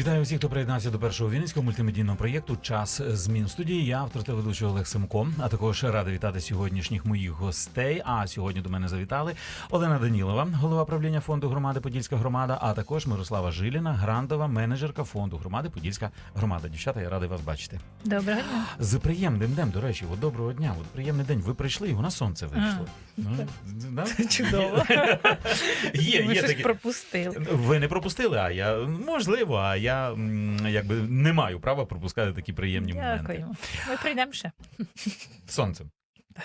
Вітаю всіх, хто приєднався до першого вінницького мультимедійного проєкту Час змін В студії. Я автор та ведучий Олег Семко. А також радий вітати сьогоднішніх моїх гостей. А сьогодні до мене завітали Олена Данілова, голова правління фонду громади Подільська громада, а також Мирослава Жиліна, грантова менеджерка фонду громади Подільська громада. Дівчата, я радий вас бачити. Доброго дня. З приємним днем, до речі, от доброго дня. От приємний день. Ви прийшли, і на сонце вийшло. Ну. Чудово. Є, є такі. пропустили. Ви не пропустили, а я можливо, а я м, якби не маю права пропускати такі приємні моменти. Дякуємо. Ми прийдемо ще. Сонцем.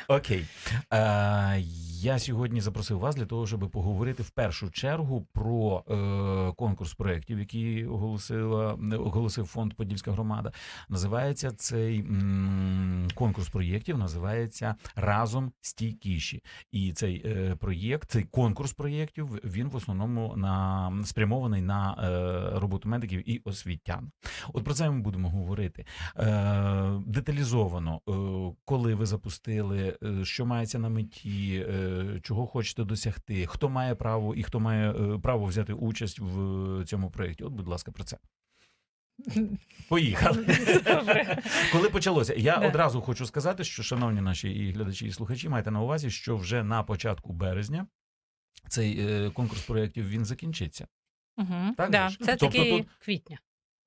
Окей. Е, я сьогодні запросив вас для того, щоб поговорити в першу чергу про е, конкурс проєктів, який оголосила оголосив фонд Подільська громада. Називається цей м, конкурс проєктів, називається Разом стійкіші. І цей е, проєкт, цей конкурс проєктів, він в основному на спрямований на е, роботу медиків і освітян. От про це ми будемо говорити е, деталізовано, е, коли ви запустили, е, що мається на меті, е, чого хочете досягти, хто має право і хто має е, право взяти участь в цьому проєкті. От, будь ласка, про це. Поїхали. Добре. Коли почалося, я Да. одразу хочу сказати, що, шановні наші і глядачі, і слухачі, майте на увазі, що вже на початку березня цей е, конкурс проєктів він закінчиться. Мгм. Так Да. Це Тобто такий тут- квітня.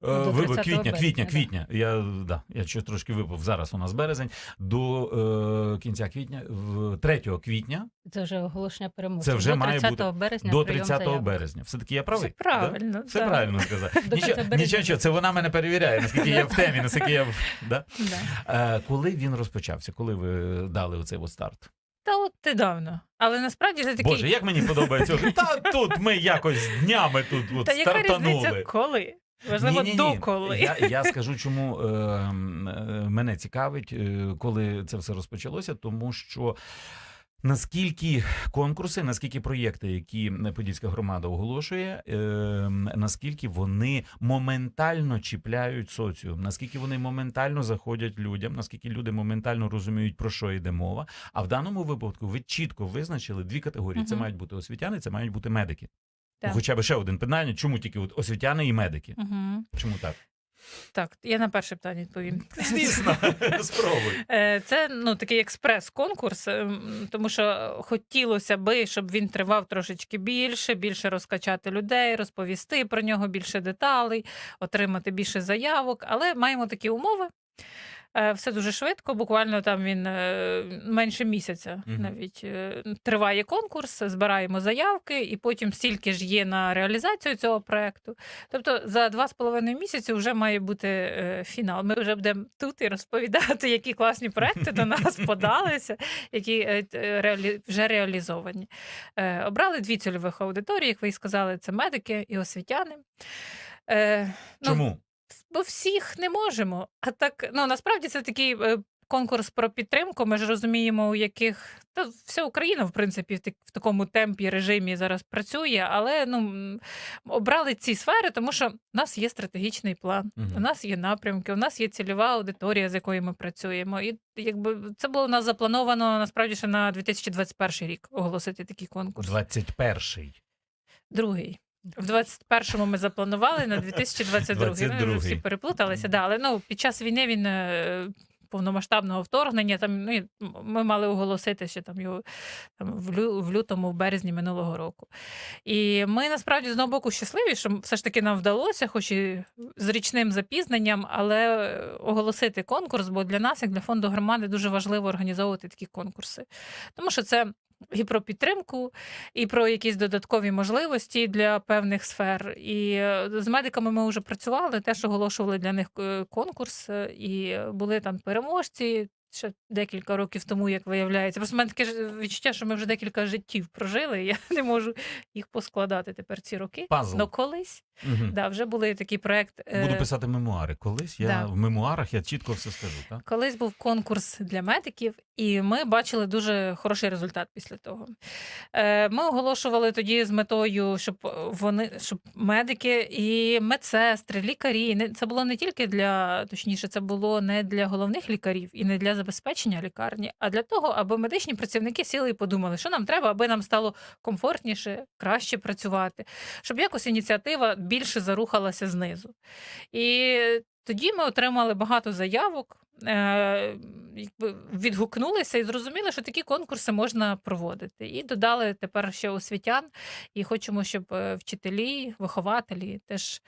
Е, до ви- ви- 30 квітня, квітня, квітня. Я да, я щось трошки випав. Зараз у нас березень. До е, кінця квітня, в 3 квітня, Це вже оголошення перемоги. Це вже до має бути березня. до 30 заявок. березня. Все таки я правий. Все правильно. Да? Все да. правильно сказав. Нічого, нічого, нічого, це вона мене перевіряє, наскільки я в темі, наскільки я в да? Да. е, коли він розпочався, коли ви дали оцей от старт? Та от недавно. Але насправді це такий. Боже, як мені подобається. Та тут ми якось днями тут от Та яка стартанули. різниця коли? Важливо, Ні-ні-ні. доколи. Я, я скажу, чому е, е, мене цікавить, е, коли це все розпочалося, тому що. Наскільки конкурси, наскільки проєкти, які Подільська громада оголошує, е, наскільки вони моментально чіпляють соціум, наскільки вони моментально заходять людям, наскільки люди моментально розуміють, про що йде мова. А в даному випадку ви чітко визначили дві категорії: це мають бути освітяни, це мають бути медики. Так. Хоча б ще один питання: чому тільки от освітяни і медики? Мгм. Чому так? Так, я на перше питання відповім. Звісно, спробуй. Е, Це ну такий експрес-конкурс, ем, тому що хотілося би, щоб він тривав трошечки більше, більше розкачати людей, розповісти про нього більше деталей, отримати більше заявок. Але маємо такі умови. Е, Все дуже швидко, буквально там він е, менше місяця навіть е, триває конкурс, збираємо заявки, і потім стільки ж є на реалізацію цього проекту. Тобто за два з половиною місяці вже має бути фінал. Ми вже будемо тут і розповідати, які класні проекти до нас подалися, які вже реалізовані. Обрали дві цільових аудиторії, як ви і сказали, це медики і освітяни. Ну, Чому? Бо всіх не можемо. А так, ну насправді це такий е, конкурс про підтримку. Ми ж розуміємо, у яких та вся Україна, в принципі, в, так- в такому темпі режимі зараз працює, але ну обрали ці сфери, тому що в нас є стратегічний план, Мгм. у нас є напрямки, у нас є цільова аудиторія, з якою ми працюємо. І якби це було у нас заплановано насправді ще на 2021 рік оголосити такий конкурс. 21-й. Другий. В 21-му ми запланували на 2022. Ну, вже всі переплуталися. Да, але ну, під час війни він е, повномасштабного вторгнення. Там ну, ми мали оголосити ще там його там, в, лю, в лютому, в березні минулого року. І ми насправді з одного боку щасливі, що все ж таки нам вдалося, хоч і з річним запізненням, але оголосити конкурс, бо для нас, як для фонду громади, дуже важливо організовувати такі конкурси. Тому що це і про підтримку, і про якісь додаткові можливості для певних сфер. І е, з медиками ми вже працювали, теж оголошували для них е, конкурс, е, і були там переможці. Ще декілька років тому, як виявляється. Просто в мене таке відчуття, що ми вже декілька життів прожили. і Я не можу їх поскладати тепер ці роки. Пазл. Ну колись Мгм. да, вже були такий проект. Буду писати мемуари. Колись я да. в мемуарах я чітко все скажу. Так? Колись був конкурс для медиків, І ми бачили дуже хороший результат після того. Е, Ми оголошували тоді з метою, щоб вони, щоб медики і медсестри, лікарі, це було не тільки для, точніше, це було не для головних лікарів і не для забезпечення лікарні, а для того, аби медичні працівники сіли і подумали, що нам треба, аби нам стало комфортніше, краще працювати, щоб якось ініціатива більше зарухалася знизу. І тоді ми отримали багато заявок. Е, Відгукнулися і зрозуміли, що такі конкурси можна проводити. І додали тепер ще освітян, і хочемо, щоб е, вчителі, вихователі теж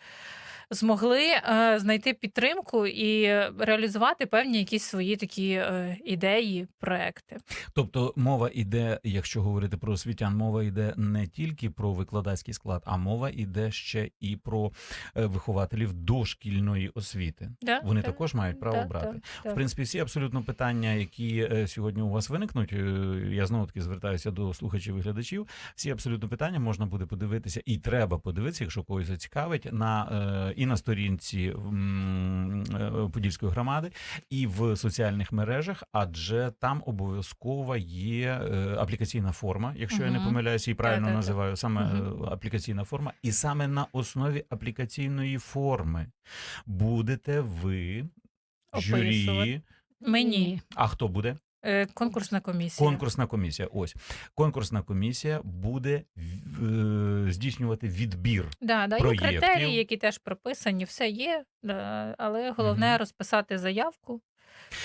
змогли е, знайти підтримку і реалізувати певні якісь свої такі е, ідеї, проекти. Тобто мова йде, якщо говорити про освітян, мова йде не тільки про викладацький склад, а мова йде ще і про е, вихователів дошкільної освіти. Да? Вони Да. також мають право Да, брати. да. В принципі, всі абсолютно питання, які е, сьогодні у вас виникнуть, е, я знову таки звертаюся до слухачів і глядачів. Всі абсолютно питання можна буде подивитися, і треба подивитися, якщо когось зацікавить, на і на сторінці е, Подільської громади, і в соціальних мережах, адже там обов'язково є е, аплікаційна форма, якщо я не помиляюся і правильно Да-да-да. називаю саме е, аплікаційна форма, і саме на основі аплікаційної форми будете ви журі. Мені А хто буде? Е, конкурсна комісія. Конкурсна комісія. Ось конкурсна комісія буде е, здійснювати відбір. Да, да, є проєктів. критерії, які теж прописані, все є, да, але головне розписати заявку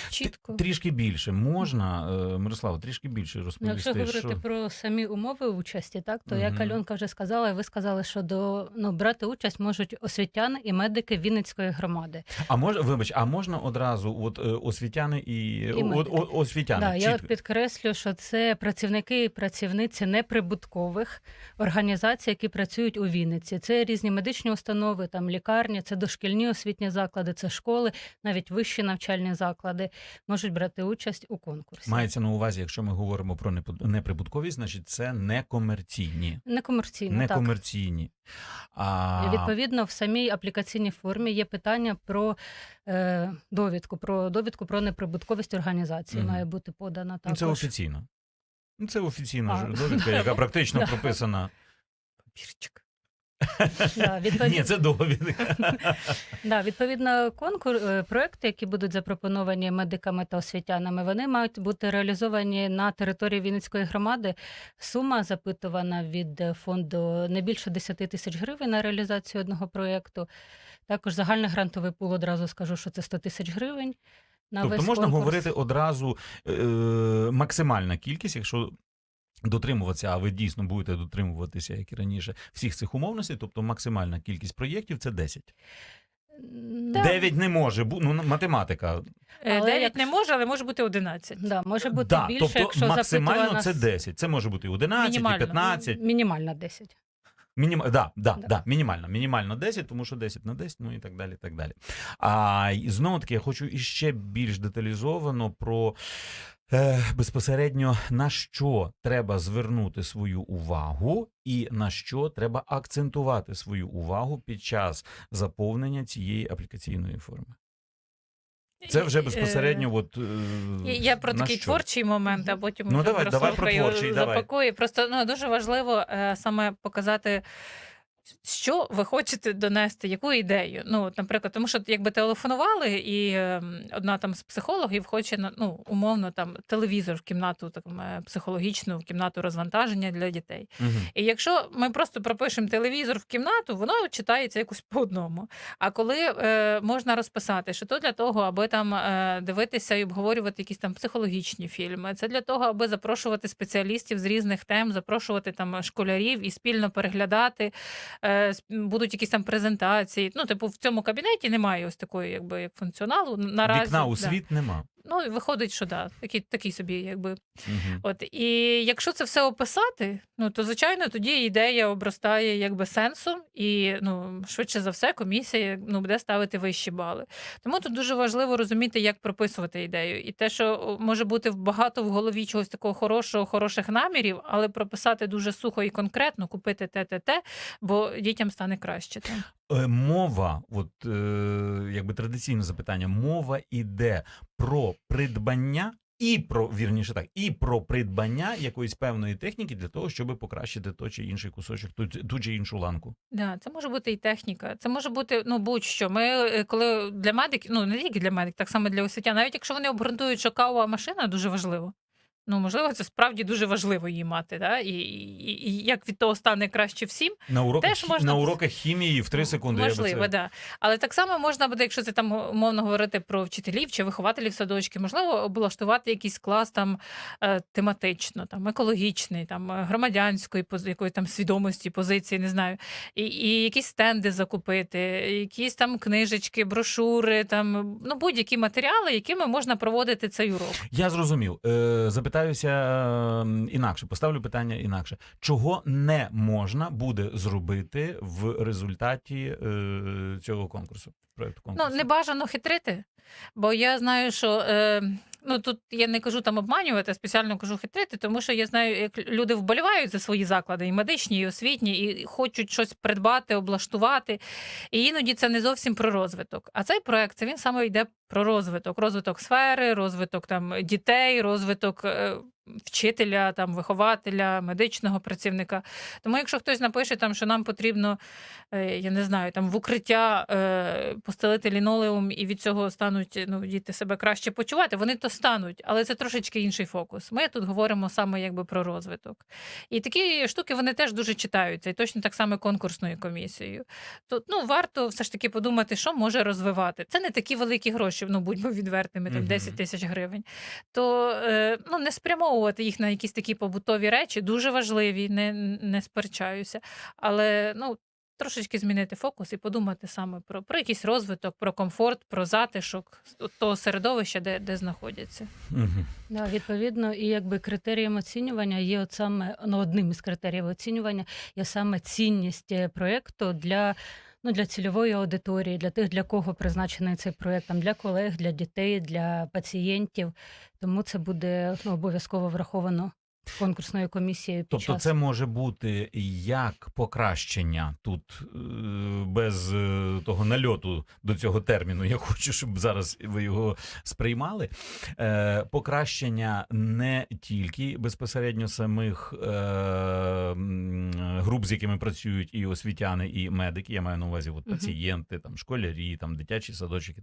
чітко. Трішки більше можна, е, Мирослава, трішки більше Ну, розповісти. Якщо говорити що... про самі умови участі, так то як Мгм. Альонка вже сказала, і ви сказали, що до ну брати участь можуть освітяни і медики Вінницької громади. А може, вибач, а можна одразу, от е, освітяни і, о- медики. о- освітяни. Да, я от підкреслю, що це працівники і працівниці неприбуткових організацій, які працюють у Вінниці. Це різні медичні установи, там лікарні, це дошкільні освітні заклади, це школи, навіть вищі навчальні заклади можуть брати участь у конкурсі. Мається на увазі, якщо ми говоримо про неприбутковість, значить це некомерційні. Так. Некомерційні. А... Відповідно, в самій аплікаційній формі є питання про е, довідку, про довідку про неприбутковість організації Мгм. має бути подана Ну, також. Це офіційно. Ну, Це офіційна довідка, яка практично прописана. Папірчик. Да, відповідно, Ні, це довідка. да, відповідно, конкур... е, проекти, які будуть запропоновані медиками та освітянами, вони мають бути реалізовані на території Вінницької громади. Сума запитувана від е, фонду не більше 10 тисяч гривень на реалізацію одного проєкту. Також загальний грантовий пул одразу скажу, що це 100 тисяч гривень. На Тобто весь можна конкурс. говорити одразу е, максимальна кількість, якщо дотримуватися, а ви дійсно будете дотримуватися, як і раніше, всіх цих умовностей, тобто максимальна кількість проєктів це 10. Да. 9 не може бути, ну математика. Е, Але 9 як- не може, але може бути 11. Да, може бути да, більше, тобто якщо максимально запитувана це 10. Це може бути і 11, і 15. Мінімальна 10. Мінім... Да, да, Да. да. мінімально. Мінімально 10, тому що 10 на 10, ну і так далі. так далі. А знову таки, я хочу іще більш деталізовано про безпосередньо на що треба звернути свою увагу, і на що треба акцентувати свою увагу під час заповнення цієї аплікаційної форми. Це вже Е, безпосередньо, от, е, Я, про такий що? творчий момент, а потім Ну, давай, давай про творчий, давай. Просто ну, дуже важливо е, саме показати. Що ви хочете донести, яку ідею? Ну, от, наприклад, тому що якби телефонували, і е, одна там з психологів хоче ну, умовно там телевізор в кімнату там, е, психологічну, в кімнату розвантаження для дітей. Мгм. І якщо ми просто пропишемо телевізор в кімнату, воно читається якось по одному. А коли е, можна розписати, що то для того, аби там е, дивитися і обговорювати якісь там психологічні фільми, це для того, аби запрошувати спеціалістів з різних тем, запрошувати там школярів і спільно переглядати. Е, будуть якісь там презентації. Ну, типу, в цьому кабінеті немає ось такої, якби як функціоналу. Наразі Вікна у да. світ нема. Ну і виходить, що да, такий, такий собі, якби Мгм. От і якщо це все описати, ну то звичайно тоді ідея обростає якби сенсом, і ну швидше за все комісія ну буде ставити вищі бали. Тому тут дуже важливо розуміти, як прописувати ідею, і те, що може бути багато в голові чогось такого хорошого, хороших намірів, але прописати дуже сухо і конкретно, купити те, те, те, бо дітям стане краще. Е, Мова, от е, якби традиційне запитання, мова іде про придбання і про вірніше так, і про придбання якоїсь певної техніки для того, щоб покращити той чи інший кусочок, ту, ту чи іншу ланку. Да, це може бути і техніка, це може бути ну будь-що. Ми е, коли для медиків, ну не тільки для медиків, так само для освітян, навіть якщо вони обґрунтують, що кавова машина дуже важливо. Ну, можливо, це справді дуже важливо її мати. Да? І, і, і як від того стане краще всім, На уроках, Теж можна на уроках хімії в 3 секунди. я би Можливо, це... да. Але так само можна буде, якщо це там умовно говорити про вчителів чи вихователів садочки, можливо, облаштувати якийсь клас там е, тематично, там екологічний, там е, громадянської якої там свідомості, позиції, не знаю. І, і якісь стенди закупити, якісь там книжечки, брошури, там ну будь-які матеріали, якими можна проводити цей урок. Я зрозумів. Е, запитаюся е, інакше, поставлю питання інакше. Чого не можна буде зробити в результаті е, цього конкурсу? Проекту конкурсу? Ну, не бажано хитрити, бо я знаю, що е, ну тут я не кажу там обманювати, а спеціально кажу хитрити, тому що я знаю, як люди вболівають за свої заклади, і медичні, і освітні, і хочуть щось придбати, облаштувати. І іноді це не зовсім про розвиток. А цей проект це він саме йде про розвиток, розвиток сфери, розвиток там дітей, розвиток. Вчителя, там вихователя, медичного працівника. Тому, якщо хтось напише, там, що нам потрібно, е, я не знаю, там в укриття е, постелити лінолеум і від цього стануть ну, діти себе краще почувати, вони то стануть, але це трошечки інший фокус. Ми тут говоримо саме якби про розвиток. І такі штуки вони теж дуже читаються, і точно так само конкурсною комісією. То ну, варто все ж таки подумати, що може розвивати. Це не такі великі гроші, ну будьмо відвертими, там 10 тисяч гривень. То е, ну, не спрямовувати їх на якісь такі побутові речі, дуже важливі, не, не сперечаюся. Але ну, трошечки змінити фокус і подумати саме про, про якийсь розвиток, про комфорт, про затишок того середовища, де, де знаходяться. Мгм. Да, відповідно, і якби критерієм оцінювання є от саме ну, одним із критеріїв оцінювання є саме цінність е, проєкту для. Ну, для цільової аудиторії, для тих, для кого призначений цей проект, там, для колег, для дітей, для пацієнтів. Тому це буде ну, обов'язково враховано конкурсною комісією під Тобто, час. це може бути як покращення тут е, без е, того нальоту до цього терміну. Я хочу, щоб зараз ви його сприймали. Е, Покращення не тільки безпосередньо самих груп, з якими працюють і освітяни, і медики. Я маю на увазі от, пацієнти, там школярі, там дитячі садочки.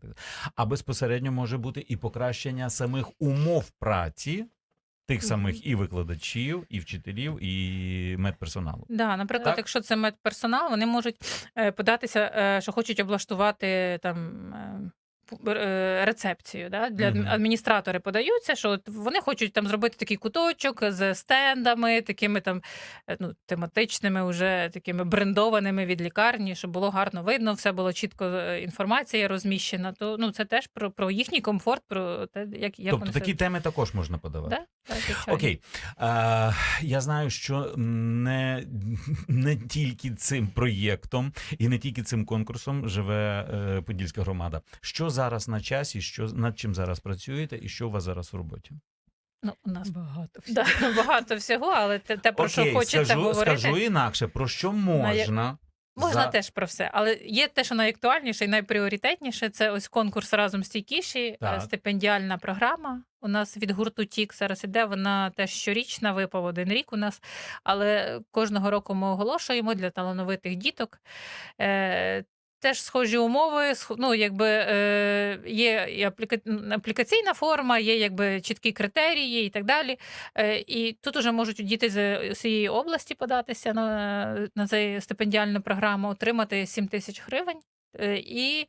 А безпосередньо може бути і покращення самих умов праці. Тих самих і викладачів, і вчителів, і медперсоналу. Да, наприклад, Так. якщо це медперсонал, вони можуть е, податися, е, що хочуть облаштувати там. Е, Рецепцію да? для адміністратори подаються, що вони хочуть там зробити такий куточок з стендами, такими там е, ну, тематичними, уже такими брендованими від лікарні, щоб було гарно видно, все було чітко е, інформація розміщена. То ну це теж про, про їхній комфорт, про те, як, як тобто вони такі теми також можна подавати. Да? Так. Окей, е, я знаю, що не, не тільки цим проєктом і не тільки цим конкурсом живе Подільська громада. Що зараз на часі, що над чим зараз працюєте, і що у вас зараз в роботі? Ну, у нас багато всього. да, багато всього, але те, те про що Окей, хочеться скажу, говорити. скажу інакше, про що можна. Можна за- теж про все, але є те, що найактуальніше і найпріоритетніше. Це ось конкурс разом стійкіші, е, Так. стипендіальна програма. У нас від гурту Тік зараз іде. Вона теж щорічна, випав один рік у нас. Але кожного року ми оголошуємо для талановитих діток. Е, Теж схожі умови, ну, якби, е, є і апліка... аплікаційна форма, є якби чіткі критерії і так далі. Е, і тут уже можуть діти з усієї області податися на, на цю стипендіальну програму, отримати 7 тисяч гривень е, і е,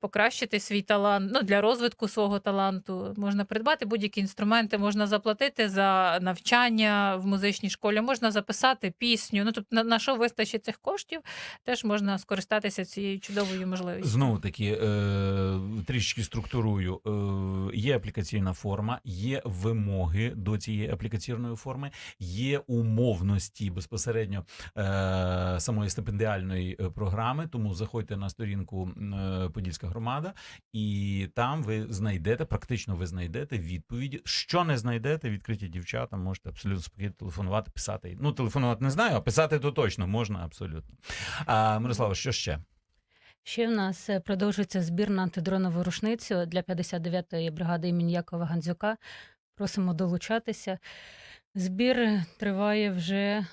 покращити свій талант. Ну, для розвитку свого таланту можна придбати будь-які інструменти, можна заплатити за навчання в музичній школі, можна записати пісню. Ну, тобто, на, що вистачить цих коштів, теж можна скористатися цією чудовою можливістю. Знову таки, е, трішечки структурую. Е, є аплікаційна форма, є вимоги до цієї аплікаційної форми, є умовності безпосередньо е, самої стипендіальної е, програми. Тому заходьте на сторінку е, Подільська громада, і там ви знайдете, практично ви знайдете відповіді. Що не знайдете, відкриті дівчата, можете абсолютно спокійно телефонувати, писати. Ну, телефонувати не знаю, а писати то точно можна абсолютно. А, Мирослава, що ще? Ще в нас е, продовжується збір на антидронову рушницю для 59-ї бригади імені Якова Гандзюка. Просимо долучатися. Збір триває вже,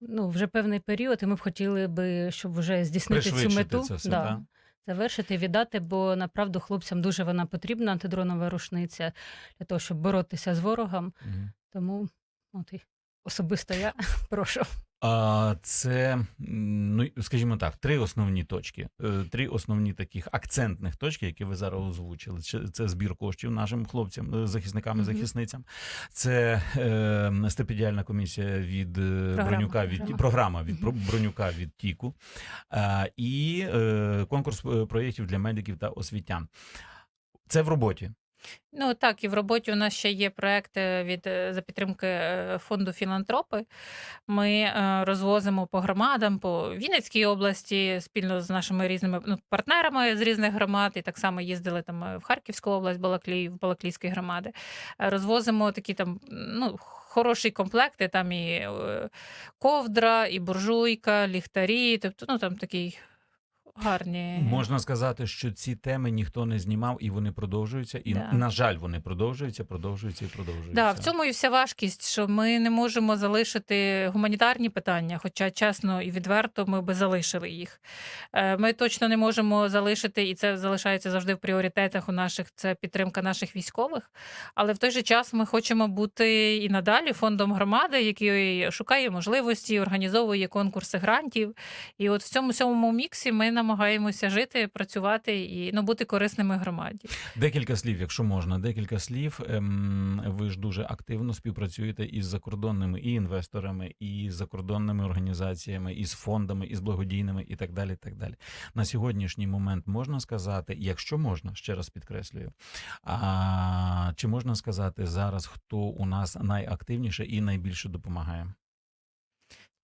ну, вже певний період, і ми б хотіли би, щоб вже здійснити цю мету. це все, да, так? Завершити, віддати, бо направду хлопцям дуже вона потрібна, антидронова рушниця, для того, щоб боротися з ворогом. Угу. Тому от і особисто я прошу. Це, ну, скажімо так, три основні точки, е, три основні таких акцентних точки, які ви зараз озвучили. Це, збір коштів нашим хлопцям, е, захисникам і захисницям. Це е, стипендіальна комісія від е, Програма, Бронюка від програма. програма від. Бронюка від Тіку а, і е, конкурс е, проєктів для медиків та освітян. Це в роботі. Ну так, і в роботі у нас ще є проекти від е, за підтримки е, фонду філантропи. Ми е, розвозимо по громадам по Вінницькій області спільно з нашими різними ну, партнерами з різних громад. І так само їздили там в Харківську область, Балаклій, в Балаклійські громади. Розвозимо такі там ну. Хороші комплекти, там і ковдра, і буржуйка, ліхтарі, тобто ну там такий гарні. Можна сказати, що ці теми ніхто не знімав, і вони продовжуються. І Да. на жаль, вони продовжуються, продовжуються і продовжуються. Да, в цьому і вся важкість, що ми не можемо залишити гуманітарні питання, хоча чесно і відверто ми би залишили їх. Е, Ми точно не можемо залишити, і це залишається завжди в пріоритетах у наших це підтримка наших військових. Але в той же час ми хочемо бути і надалі фондом громади, який шукає можливості, організовує конкурси грантів. І от в цьому всьому міксі ми намагаємося жити, працювати і ну, бути корисними громаді. Декілька слів, якщо можна, декілька слів. Ем, ви ж дуже активно співпрацюєте із закордонними і інвесторами, і закордонними організаціями, і з фондами, і з благодійними, і так далі. так далі. На сьогоднішній момент можна сказати, якщо можна, ще раз підкреслюю, а, чи можна сказати зараз, хто у нас найактивніше і найбільше допомагає?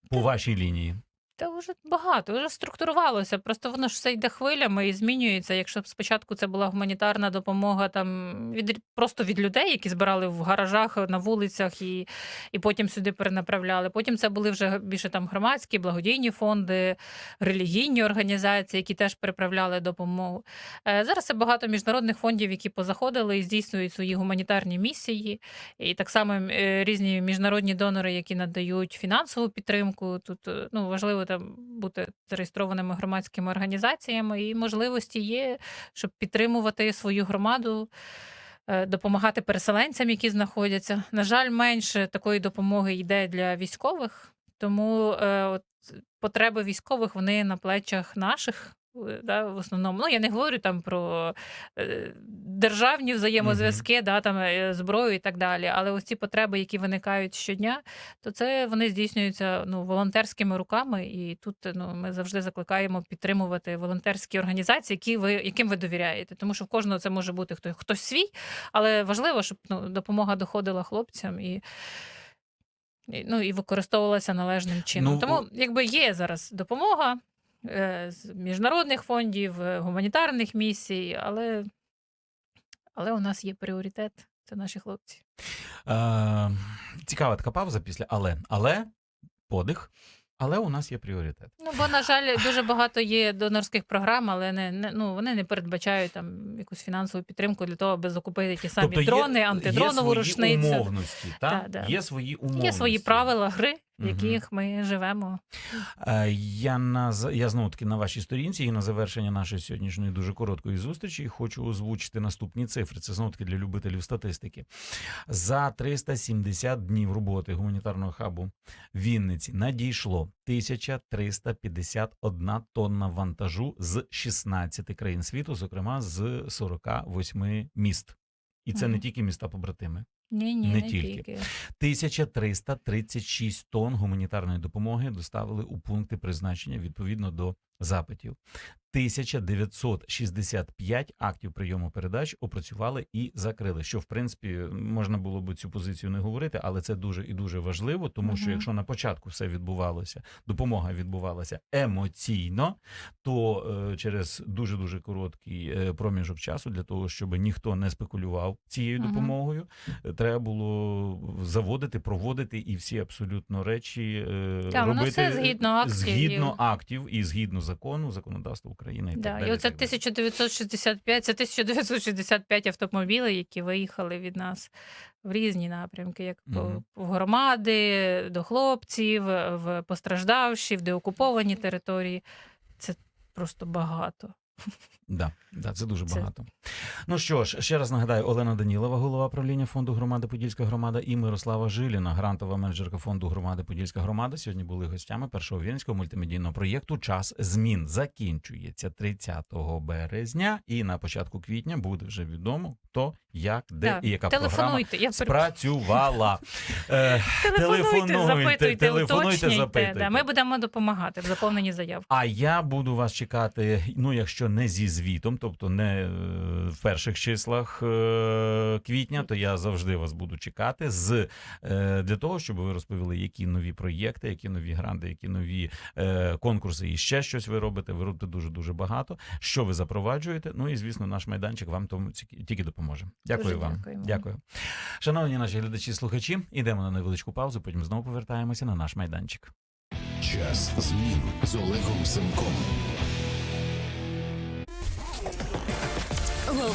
По вашій лінії. Та вже багато, вже структурувалося. Просто воно ж все йде хвилями і змінюється. Якщо б спочатку це була гуманітарна допомога там від просто від людей, які збирали в гаражах на вулицях і, і потім сюди перенаправляли. Потім це були вже більше там громадські, благодійні фонди, релігійні організації, які теж переправляли допомогу. Е, Зараз це багато міжнародних фондів, які позаходили і здійснюють свої гуманітарні місії. І так само е, різні міжнародні донори, які надають фінансову підтримку. Тут е, ну важливо там бути зареєстрованими громадськими організаціями, і можливості є, щоб підтримувати свою громаду. е, Допомагати переселенцям, які знаходяться. На жаль, менше такої допомоги йде для військових, тому е, от, потреби військових вони на плечах наших. Е, Да, в основному, ну я не говорю там про е, державні взаємозв'язки, да, там е, зброю і так далі. Але ось ці потреби, які виникають щодня, то це вони здійснюються ну, волонтерськими руками. І тут ну, ми завжди закликаємо підтримувати волонтерські організації, які ви, яким ви довіряєте. Тому що в кожного це може бути хтось, хтось свій, але важливо, щоб ну, допомога доходила хлопцям і. Ну, і використовувалася належним чином. Ну, Тому, якби є зараз допомога з міжнародних фондів, е, гуманітарних місій, але, але у нас є пріоритет це наші хлопці. Е, цікава така пауза після але, але подих, але у нас є пріоритет. Ну, бо, на жаль, дуже багато є донорських програм, але не, не, ну, вони не передбачають там якусь фінансову підтримку для того, аби закупити ті самі дрони, антидронову є рушницю. умовності, та? Да, да. Є свої умовності. Є свої правила гри, в яких ми живемо. Е, Я на я знову таки на вашій сторінці і на завершення нашої сьогоднішньої дуже короткої зустрічі хочу озвучити наступні цифри. Це знову таки для любителів статистики. За 370 днів роботи гуманітарного хабу Вінниці надійшло 1351 тонна вантажу з 16 країн світу, зокрема з 48 міст. І це не тільки міста побратими. Ні, ні, Не не, тільки. тільки. 1336 тонн гуманітарної допомоги доставили у пункти призначення відповідно до запитів. 1965 актів прийому передач опрацювали і закрили. Що в принципі можна було би цю позицію не говорити, але це дуже і дуже важливо, тому що якщо на початку все відбувалося, допомога відбувалася емоційно, то е, через дуже дуже короткий е, проміжок часу для того, щоб ніхто не спекулював цією Мгм. допомогою, е, треба було заводити, проводити і всі абсолютно речі е, Так, воно робити все згідно актів. згідно актів і згідно закону, законодавства України. Україна. І Да, так далі, і оце так 1965, це 1965 автомобілів, які виїхали від нас в різні напрямки, як угу. В громади, до хлопців, в постраждавші, в деокуповані території. Це просто багато. Да, да, це дуже Це- багато. Ну що ж, ще раз нагадаю, Олена Данілова, голова правління фонду громади Подільська громада, і Мирослава Жиліна, грантова менеджерка фонду громади Подільська громада. Сьогодні були гостями першого вінницького мультимедійного проєкту Час змін закінчується 30 березня, і на початку квітня буде вже відомо хто, як, де Так, і яка програма Телефонуйте, я спрацювала. Е, телефонуйте, запитуйте, телефонуйте, уточнюйте. запитуйте. Да, ми будемо допомагати в заповненні заяв. А я буду вас чекати, ну якщо не зі звітом, тобто не е, в перших числах е, квітня, то я завжди вас буду чекати з е, для того, щоб ви розповіли, які нові проєкти, які нові гранди, які нові конкурси і ще щось ви робите. Ви робите дуже дуже багато. Що ви запроваджуєте? Ну і звісно, наш майданчик вам тому тільки допоможе. Дякую Дуже вам. дякуємо. Дякую. Шановні наші глядачі, слухачі, ідемо на невеличку паузу. Потім знову повертаємося на наш майданчик. Час змін з Олегом Семком.